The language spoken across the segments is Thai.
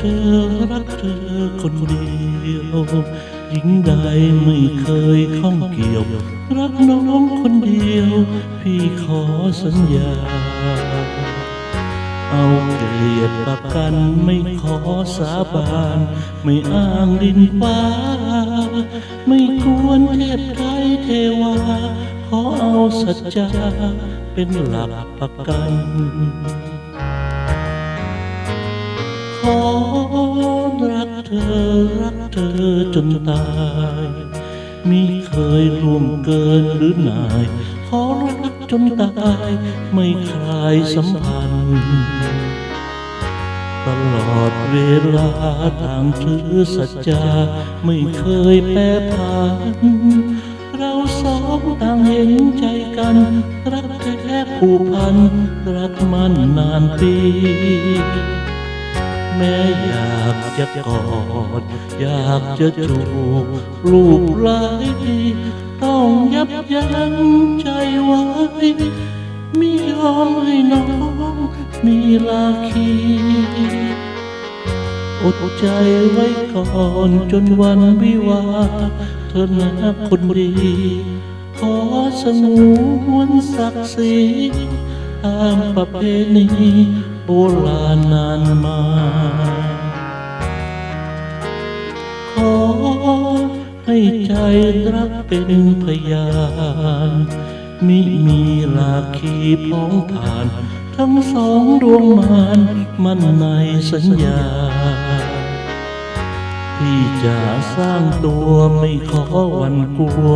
ธอรักเธอคนเดียวหญิงใดไม่เคยข้องเกี่ยว รักน้องคนเดียว พี่ขอสัญญา เอาเกลียดประกันไม่ขอสาบาน ไม่อ้างดินฟ้า ไม่ควรเทพไทยเทวา ขอเอาสัจจาเป็นหลักประกัน ขอรักเธอรักเธอจนตายมิเคยร่วมเกินหรือนายขอรักจนตาย ไม่คลายสัมพันธ์ตลอดเวลาทางถือสัจจาไม่เคยแปรผัน เราสองต่างเห็นใจกัน รักแท้ผูกพัน รักมันนานปี แม้อยากจะกอด อยากจะจูบรูปหลายทีต้องยับยั้งใจไว้ไม่ยอมให้น้องมีลาคีอดใจไว้ก่อนจนวันวิวา เธอนะคนดี ขอสงวนศักดิ์ศรีตามประเพณี โบราณนานมา ขอให้ใจรักเป็นพยานมิมีลาคีพ้องผ่าน ทั้งสองดวงมานมันในสัญญา ที่จะสร้างตัวไม่ขอวันกลัว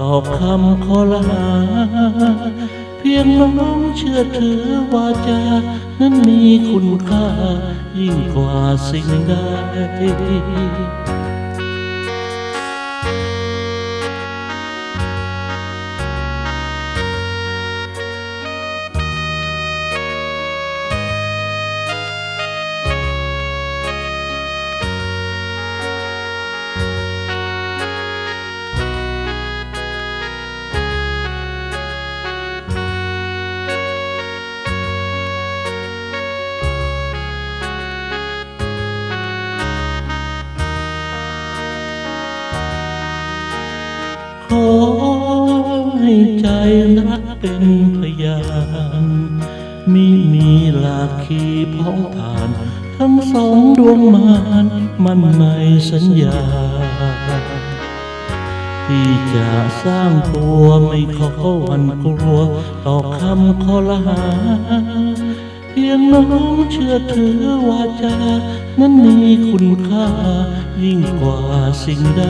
ตอบคำขอลา พียงน้องเชื่อถือว่าจานั้นมีคุณค่า ยิ่งกว่าสิ่งใด ขอให้ใจรักเป็นพยานมิมีหลาคีพ้องผ่าน ทั้งสองดวงมานมันในสัญญา ที่จะสร้างตัวไม่ขอวันกลัว ต่อคำขอลหา เพียงน้องเชื่อถือว่าจา นั้นมีคุณค่า ยิ่งกว่าสิ่งใด